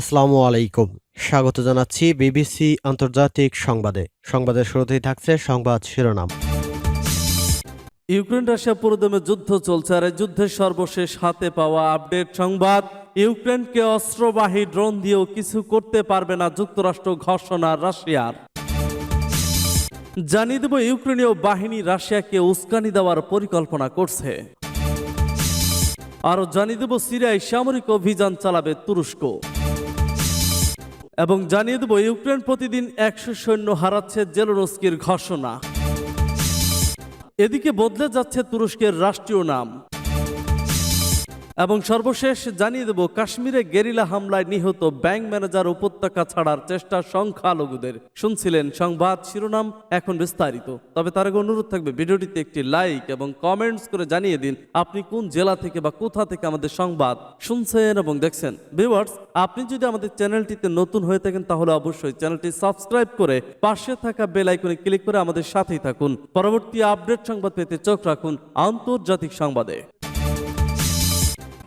আসসালামু আলাইকুম। স্বাগত জানাচ্ছি বিবিসি আন্তর্জাতিক সংবাদে। সংবাদের শুরুতেই থাকছে সংবাদ শিরোনাম। ইউক্রেন রাশিয়া পুরোদমে যুদ্ধ চলছে আর যুদ্ধের সর্বশেষ হাতে পাওয়া আপডেট সংবাদ, ইউক্রেনকে অস্ত্রবাহী ড্রোন দিয়েও কিছু করতে পারবে না যুক্তরাষ্ট্র ঘোষণা রাশিয়ার। জানিয়ে দেব ইউক্রেনীয় বাহিনী রাশিয়াকে উস্কানি দেওয়ার পরিকল্পনা করছে। আরও জানিয়ে দেব সিরিয়ায় সামরিক অভিযান চালাবে তুরস্ক। এবং জানিয়ে দেব ইউক্রেন প্রতিদিন একশো সৈন্য হারাচ্ছে জেলোনস্কির ঘোষণা। এদিকে বদলে যাচ্ছে তুরস্কের রাষ্ট্রীয় নাম। এবং সর্বশেষ জানিয়ে দেব, কাশ্মীরে গেরিলা হামলায় নিহত ব্যাংক ম্যানেজার উপত্যকা ছাড়ার চেষ্টা সংখ্যালঘুদের। শুনছিলেন সংবাদ শিরোনাম, এখন বিস্তারিত। তবে তার আগে অনুরোধ থাকবে, ভিডিওটিতে একটি লাইক এবং কমেন্টস করে জানিয়ে দিন, আপনি কোন জেলা থেকে বা কোথা থেকে আমাদের সংবাদ শুনছেন এবং দেখছেন। ভিউয়ার্স, আপনি যদি আমাদের চ্যানেলটিতে নতুন হয়ে থাকেন, তাহলে অবশ্যই চ্যানেলটি সাবস্ক্রাইব করে পাশে থাকা বেল আইকনে ক্লিক করে আমাদের সাথেই থাকুন। পরবর্তী আপডেট সংবাদ পেতে চোখ রাখুন আন্তর্জাতিক সংবাদে।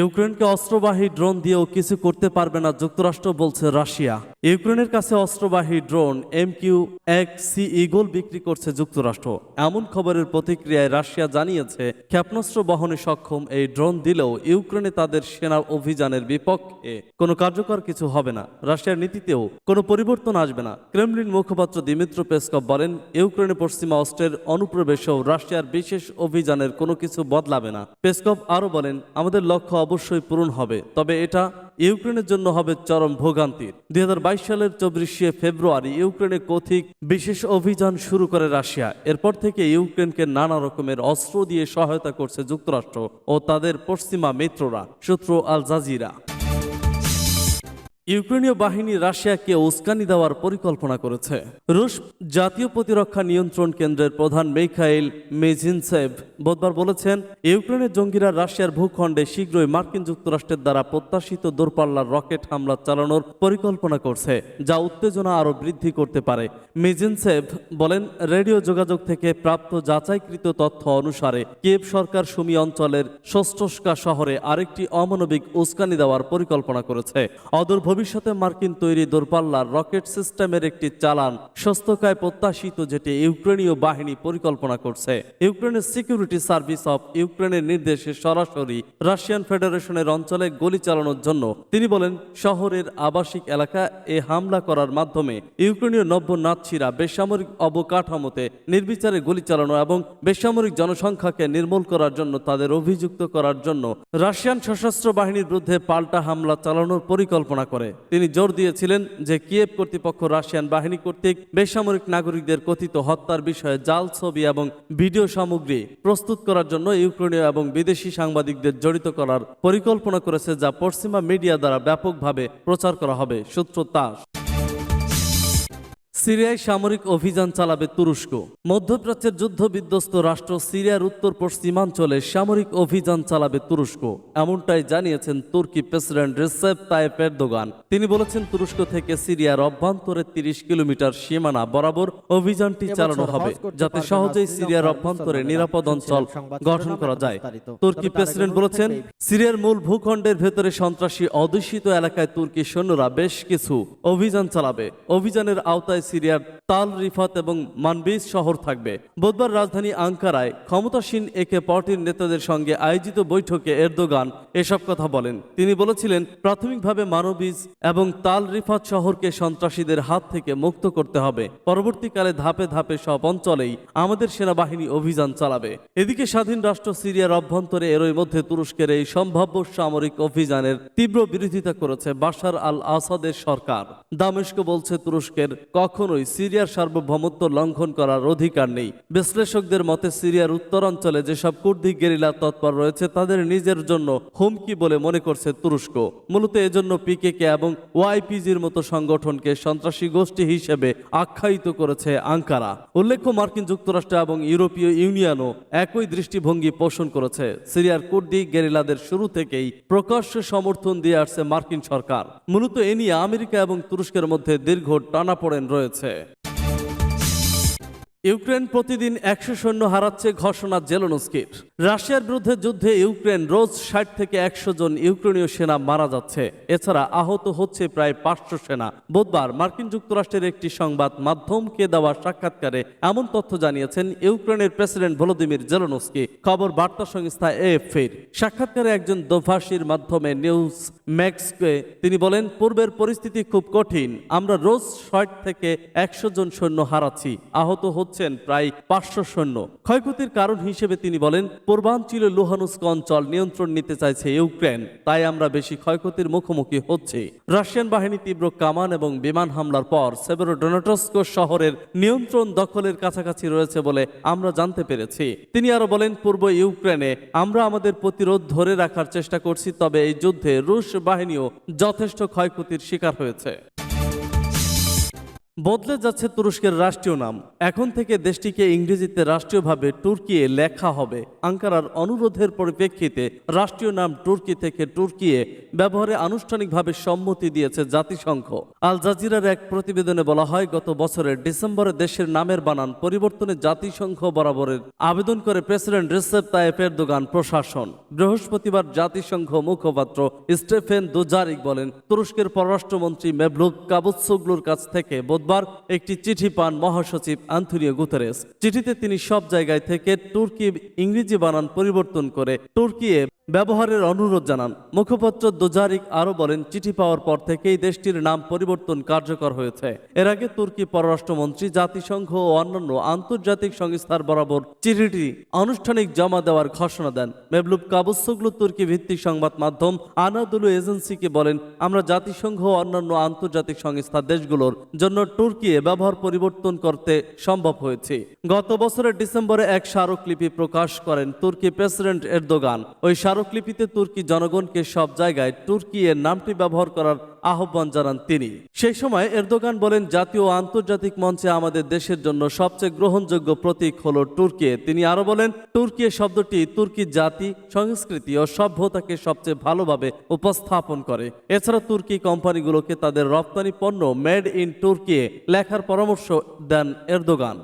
ইউক্রেনকে অস্ত্রবাহী ড্রোন দিয়েও কিছু করতে পারবে না, যুক্তরাষ্ট্র বলছে রাশিয়া। ইউক্রেনের কাছে অস্ত্রবাহী ড্রোন এম কিউ এক সি ইগল বিক্রি করছে যুক্তরাষ্ট্র। এমন খবরের প্রতিক্রিয়ায় রাশিয়া জানিয়েছে, ক্ষেপণাস্ত্র বহনে সক্ষম এই ড্রোন দিলেও ইউক্রেনে তাদের সেনা অভিযানের বিপক্ষে কোনো কার্যকর কিছু হবে না। রাশিয়ার নীতিতেও কোনো পরিবর্তন আসবে না। ক্রেমলিন মুখপাত্র দিমিত্র পেসকভ বলেন, ইউক্রেনে পশ্চিমা অস্ত্রের অনুপ্রবেশেও রাশিয়ার বিশেষ অভিযানের কোনো কিছু বদলাবে না। পেসকভ আরও বলেন, আমাদের লক্ষ্য অবশ্যই পূরণ হবে। তবে এটা ইউক্রেনের জন্য হবে চরম ভোগান্তির। দুই হাজার বাইশ সালের চব্বিশে ফেব্রুয়ারি ইউক্রেনে কথিক বিশেষ অভিযান শুরু করে রাশিয়া। এরপর থেকে ইউক্রেনকে নানা রকমের অস্ত্র দিয়ে সহায়তা করছে যুক্তরাষ্ট্র ও তাদের পশ্চিমা মিত্ররা সূত্র আল জাজিরা। ইউক্রেনীয় বাহিনী রাশিয়াকে উস্কানি দেওয়ার পরিকল্পনা করেছে। রুশ জাতীয় প্রতিরক্ষা নিয়ন্ত্রণ কেন্দ্রের প্রধান মেখাইল মেজিনসেভ বুধবার বলেছেন, ইউক্রেনের জঙ্গিরা রাশিয়ার ভূখণ্ডে শীঘ্রই মার্কিন যুক্তরাষ্ট্রের দ্বারা প্রত্যাশিত দূরপাল্লার রকেট হামলা চালানোর পরিকল্পনা করছে, যা উত্তেজনা আরও বৃদ্ধি করতে পারে। মেজিনসেভ বলেন, রেডিও যোগাযোগ থেকে প্রাপ্ত যাচাইকৃত তথ্য অনুসারে কেব সরকার সুমি অঞ্চলের ষষ্ঠস্কা শহরে আরেকটি অমানবিক উস্কানি দেওয়ার পরিকল্পনা করেছে। অদূর ভবিষ্যতে মার্কিন তৈরি দূরপাল্লার রকেট সিস্টেমের একটি চালান সস্তকায় প্রত্যাশিত যেটি ইউক্রেনীয় বাহিনী পরিকল্পনা করছে। ইউক্রেনের সিকিউরিটি সার্ভিস অফ ইউক্রেনের নির্দেশে সরাসরি রাশিয়ান ফেডারেশনের অঞ্চলে গুলি চালানোর জন্য তিনি বলেন, শহরের আবাসিক এলাকা এ হামলা করার মাধ্যমে ইউক্রেনীয় নব্য নাৎসিরা বেসামরিক অবকাঠামোতে নির্বিচারে গুলি চালানো এবং বেসামরিক জনসংখ্যাকে নির্মূল করার জন্য তাদের অভিযুক্ত করার জন্য রাশিয়ান সশস্ত্র বাহিনীর বিরুদ্ধে পাল্টা হামলা চালানোর পরিকল্পনা করে। তিনি জোর দিয়েছিলেন যে কিয়েভ কর্তৃপক্ষ রাশিয়ান বাহিনী কর্তৃক বেসামরিক নাগরিকদের কথিত হত্যার বিষয়ে জাল ছবি এবং ভিডিও সামগ্রী প্রস্তুত করার জন্য ইউক্রেনীয় এবং বিদেশি সাংবাদিকদের জড়িত করার পরিকল্পনা করেছে যা পশ্চিমা মিডিয়া দ্বারা ব্যাপকভাবে প্রচার করা হবে, সূত্র তাস। সিরিয়ায় সামরিক অভিযান চালাবে তুরস্ক। মধ্যপ্রাচ্যের যুদ্ধ বিধ্বস্ত রাষ্ট্র সিরিয়ার উত্তর পশ্চিমাঞ্চলে সামরিক অভিযান চালাবে তুরস্ক এমনটাই জানিয়েছেন তুর্কি প্রেসিডেন্ট রিসেপ তায়েপ এরদোগান। তিনি বলেছেন তুরস্ক থেকে সিরিয়ার অভ্যন্তরে তিরিশ কিলোমিটার সীমানা বরাবর অভিযানটি চালানো হবে যাতে সহজেই সিরিয়ার অভ্যন্তরে নিরাপদ অঞ্চল গঠন করা যায়। তুর্কি প্রেসিডেন্ট বলেছেন সিরিয়ার মূল ভূখণ্ডের ভেতরে সন্ত্রাসী অধ্যুষিত এলাকায় তুর্কি সৈন্যরা বেশ কিছু অভিযান চালাবে। অভিযানের আওতায় সিরিয়ার তাল রিফাত এবং মানবিজ শহর থাকবে। বুধবার রাজধানী আঙ্কারায় ক্ষমতাসীন একে পার্টির নেতাদের সঙ্গে আয়োজিত বৈঠকে এরদোগান এসব কথা বলেন। তিনি বলেছিলেন, প্রাথমিকভাবে মানবিজ এবং তাল রিফাত শহরকে সন্ত্রাসীদের হাত থেকে মুক্ত করতে হবে। পরবর্তীকালে ধাপে ধাপে সব অঞ্চলেই আমাদের সেনাবাহিনী অভিযান চালাবে। এদিকে স্বাধীন রাষ্ট্র সিরিয়ার অভ্যন্তরে এরই মধ্যে তুরস্কের এই সম্ভাব্য সামরিক অভিযানের তীব্র বিরোধিতা করেছে বাশার আল আসাদের সরকার। দামেস্ক বলছে, তুরস্কের কখনো কখনোই সিরিয়ার সার্বভৌমত্ব লঙ্ঘন করার অধিকার নেই। বিশ্লেষকদের মতে, সিরিয়ার উত্তরাঞ্চলে যেসব কুর্দি গেরিলা তৎপর রয়েছে, তাদের নিজের জন্য হুমকি বলে মনে করছে তুরস্ক। মূলত এজন্য পিকেকে এবং ওয়াইপিজির মতো সংগঠনকে সন্ত্রাসী গোষ্ঠী হিসেবে আখ্যায়িত করেছে আঙ্কারা। উল্লেখ্য, মার্কিন যুক্তরাষ্ট্র এবং ইউরোপীয় ইউনিয়নও একই দৃষ্টিভঙ্গি পোষণ করেছে। সিরিয়ার কুর্দি গেরিলাদের শুরু থেকেই প্রকাশ্য সমর্থন দিয়ে আসছে মার্কিন সরকার। মূলত এ নিয়ে আমেরিকা এবং তুরস্কের মধ্যে দীর্ঘ টানাপোড়েন রয়েছে। করেছে ইউক্রেন প্রতিদিন একশো সৈন্য হারাচ্ছে, ঘোষণা জেলোনস্কির। রাশিয়ার বিরুদ্ধে যুদ্ধে ইউক্রেন রোজ ষাট থেকে একশো জন ইউক্রেনীয় সেনা মারা যাচ্ছে। এছাড়া আহত হচ্ছে প্রায় পাঁচশো সেনা। বুধবার মার্কিন যুক্তরাষ্ট্রের একটি সংবাদ মাধ্যমকে দেওয়া সাক্ষাৎকারে এমন তথ্য জানিয়েছেন ইউক্রেনের প্রেসিডেন্ট ভলোদিমির জেলোনস্কি। খবর বার্তা সংস্থা এএফএর। সাক্ষাৎকারে একজন দোভাষীর মাধ্যমে নিউজ ম্যাক্সকে তিনি বলেন, পূর্বের পরিস্থিতি খুব কঠিন। আমরা রোজ ষাট থেকে একশো জন সৈন্য হারাচ্ছি। আহত হচ্ছেন প্রায় পাঁচশো সৈন্য। ক্ষয়ক্ষতির কারণ হিসেবে তিনি বলেন পূর্বাঞ্চলে লুহানুস্ক অঞ্চল নিয়ন্ত্রণ নিতে চাইছে ইউক্রেন, তাই আমরা বেশি ক্ষয়ক্ষতির মুখোমুখি হচ্ছি। রাশিয়ান বাহিনী তীব্র কামান এবং বিমান হামলার পর সেভেরোডোনাটস্ক শহরের নিয়ন্ত্রণ দখলের কাছাকাছি রয়েছে বলে আমরা জানতে পেরেছি। তিনি আরও বলেন, পূর্ব ইউক্রেনে আমরা আমাদের প্রতিরোধ ধরে রাখার চেষ্টা করছি, তবে এই যুদ্ধে রুশ বাহিনীও যথেষ্ট ক্ষয়ক্ষতির শিকার হয়েছে। বদলে যাচ্ছে তুরস্কের রাষ্ট্রীয় নাম। এখন থেকে দেশটিকে ইংরেজিতে রাষ্ট্রীয়ভাবে তুর্কিয়ে লেখা হবে। আঙ্কারার অনুরোধের পরিপ্রেক্ষিতে রাষ্ট্রীয় নাম তুর্কি থেকে তুর্কিয়ে ব্যবহারে আনুষ্ঠানিকভাবে সম্মতি দিয়েছে জাতিসংঘ। আল জাজিরার এক প্রতিবেদনে বলা হয়, গত বছরের ডিসেম্বরে দেশের নামের বানান পরিবর্তনে জাতিসংঘ বরাবরের আবেদন করে প্রেসিডেন্ট রিসেপ তায়েপ এরদোগান প্রশাসন। বৃহস্পতিবার জাতিসংঘ মুখপাত্র স্টেফেন দুজারিক বলেন, তুরস্কের পররাষ্ট্রমন্ত্রী মেভলুক কাবুৎসুগলুর কাছ থেকে বুধবার একটি চিঠি পান মহাসচিব আন্থনিও গুতারেস। চিঠিতে তিনি সব জায়গায় থেকে তুর্কি ইংরেজি বানান পরিবর্তন করে তুর্কিয়ে ব্যবহারের অনুরোধ জানান। মুখপাত্র দুজারিক আরও বলেন, চিঠি পাওয়ার পর থেকেই দেশটির নাম পরিবর্তন কার্যকর হয়েছে। এর আগে তুর্কি পররাষ্ট্রমন্ত্রী, জাতিসংঘ ও অন্যান্য আন্তর্জাতিক সংস্থার বরাবর চিঠিটি আনুষ্ঠানিক জমা দেওয়ার ঘোষণা দেন। মেবলুব কাবুসুগলু তুর্কি ভিত্তিক সংবাদ মাধ্যম আনাদুলু এজেন্সিকে বলেন, আমরা জাতিসংঘ ও অন্যান্য আন্তর্জাতিক সংস্থা দেশগুলোর জন্য তুর্কিয়ে ব্যবহার পরিবর্তন করতে সম্ভব হয়েছে। গত বছরের ডিসেম্বরে এক স্মারকলিপি প্রকাশ করেন তুর্কি প্রেসিডেন্ট এরদোগান। ওই স্মারকলিপিতে তুর্কি জনগণকে সব জায়গায় তুর্কি এর নামটি ব্যবহার করার আহ্বান জানান তিনি। সেই সময় এরদোগান বলেন, জাতীয় আন্তর্জাতিক মঞ্চে আমাদের দেশের জন্য সবচেয়ে গ্রহণযোগ্য প্রতীক হল তুর্কি। তিনি আরও বলেন, তুর্কি শব্দটি তুর্কি জাতি, সংস্কৃতি ও সভ্যতাকে সবচেয়ে ভালোভাবে উপস্থাপন করে। এছাড়া তুর্কি কোম্পানিগুলোকে তাদের রপ্তানি পণ্য মেড ইন তুর্কি লেখার পরামর্শ দেন এরদোগান।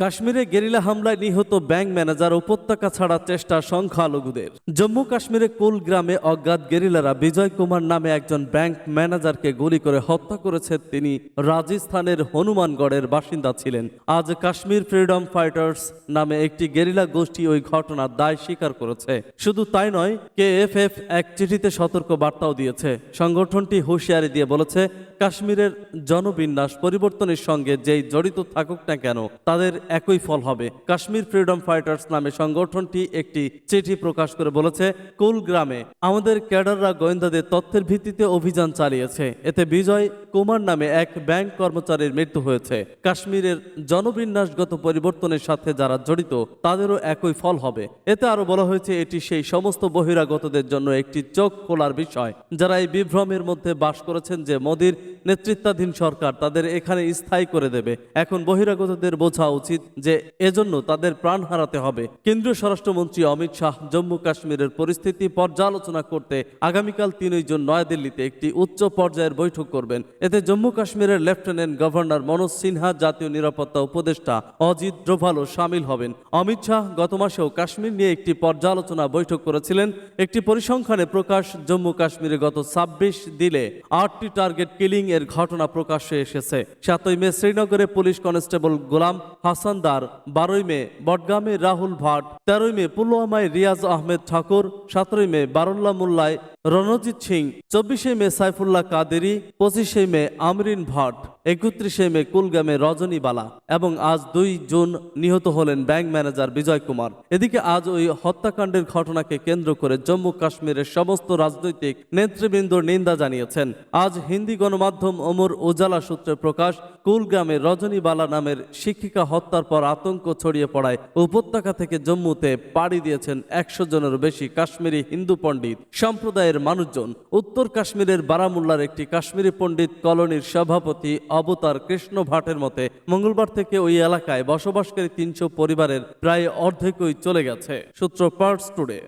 কাশ্মীরে গেরিলা হামলায় নিহত ব্যাংক ম্যানেজার উপত্যকা ছাড়ার চেষ্টা সংখ্যালঘুদের। জম্মু কাশ্মীরে কুল গ্রামে অজ্ঞাত গেরিলারা বিজয় কুমার নামে একজন ব্যাংক ম্যানেজারকে গুলি করে হত্যা করেছে তিনি রাজস্থানের হনুমানগড়ের বাসিন্দা ছিলেন। আজ কাশ্মীর ফ্রিডম ফাইটার্স নামে একটি গেরিলা গোষ্ঠী ওই ঘটনার দায় স্বীকার করেছে। শুধু তাই নয় কে এফ এফ এক চিঠিতে সতর্ক বার্তাও দিয়েছে। সংগঠনটি হুঁশিয়ারি দিয়ে বলেছে, কাশ্মীরের জনবিন্যাস পরিবর্তনের সঙ্গে যেই জড়িত থাকুক না কেন, তাদের একই ফল হবে। কাশ্মীর ফ্রিডম ফাইটার্স নামে সংগঠনটি একটি চিঠি প্রকাশ করে বলেছে কুল গ্রামে আমাদের ক্যাডাররা গোয়েন্দাদের তথ্যের ভিত্তিতে অভিযান চালিয়েছে। এতে বিজয় কুমার নামে এক ব্যাংক কর্মচারীর মৃত্যু হয়েছে। কাশ্মীরের জনবিন্যাসগত পরিবর্তনের সাথে যারা জড়িত, তাদেরও একই ফল হবে। এতে আরও বলা হয়েছে, এটি সেই সমস্ত বহিরাগতদের জন্য একটি চোখ খোলার বিষয়। যারা এই বিভ্রমের মধ্যে বাস করেছেন যে মোদির নেতৃত্বাধীন সরকার তাদের এখানে স্থায়ী করে দেবে, এখন বহিরাগতদের বোঝা উচিত যে এজন্য তাদের প্রাণ হারাতে হবে। কেন্দ্রীয় স্বরাষ্ট্রমন্ত্রী অমিত শাহ জম্মু কাশ্মীরের পরিস্থিতি পর্যালোচনা করতে আগামীকাল তিনই জুন নয়াদিল্লিতে একটি উচ্চ পর্যায়ের বৈঠক করবেন। এতে জম্মু কাশ্মীরের লেফটেন্যান্ট গভর্নর মনোজ সিনহা, জাতীয় নিরাপত্তা উপদেষ্টা অজিত ডোভালও সামিল হবেন। অমিত শাহ গত মাসেও কাশ্মীর নিয়ে একটি পর্যালোচনা বৈঠক করেছিলেন। একটি পরিসংখ্যানে প্রকাশ, জম্মু কাশ্মীরে গত ছাব্বিশ দিলে আটটি টার্গেট কিলিং এর ঘটনা প্রকাশ্যে এসেছে। সাতই মে শ্রীনগরে পুলিশ কনস্টেবল গোলাম হাসানদার বারোই মে, বটগামে রাহুল ভাট, তেরোই মে, পুলওয়ামায় রিয়াজ আহমেদ ঠাকুর, সতেরোই মে বারুল্লা মোল্লায় রণজিৎ সিং, চব্বিশে মে সাইফুল্লাহ কাদেরি, পঁচিশে মে আমরিন ভাট, একত্রিশে মে কুলগামে রজনী বালা এবং আজ দুই জুন নিহত হলেন ব্যাংক ম্যানেজার বিজয় কুমার। এদিকে আজ ওই হত্যাকাণ্ডের ঘটনাকে কেন্দ্র করে জম্মু কাশ্মীরের সমস্ত রাজনৈতিক নেতৃবৃন্দ নিন্দা জানিয়েছেন। আজ হিন্দি গণমাধ্যম অমর উজালা সূত্রে প্রকাশ কুলগ্রামে রজনী বালা নামের শিক্ষিকা হত্যার পর আতঙ্ক ছড়িয়ে পড়ায় উপত্যকা থেকে জম্মুতে পাড়ি দিয়েছেন একশো জনেরও বেশি কাশ্মীরি হিন্দু পণ্ডিত। সম্প্রদায়ের মানুষজন উত্তর কাশ্মীরের বারামুল্লার একটি কাশ্মীরি পণ্ডিত কলোনির সভাপতি অবতার কৃষ্ণ ভাটের মতে, মঙ্গলবার থেকে ওই এলাকায় বসবাসকারী তিনশো পরিবারের প্রায় অর্ধেকই চলে গেছে। সূত্র পার্টস টুডে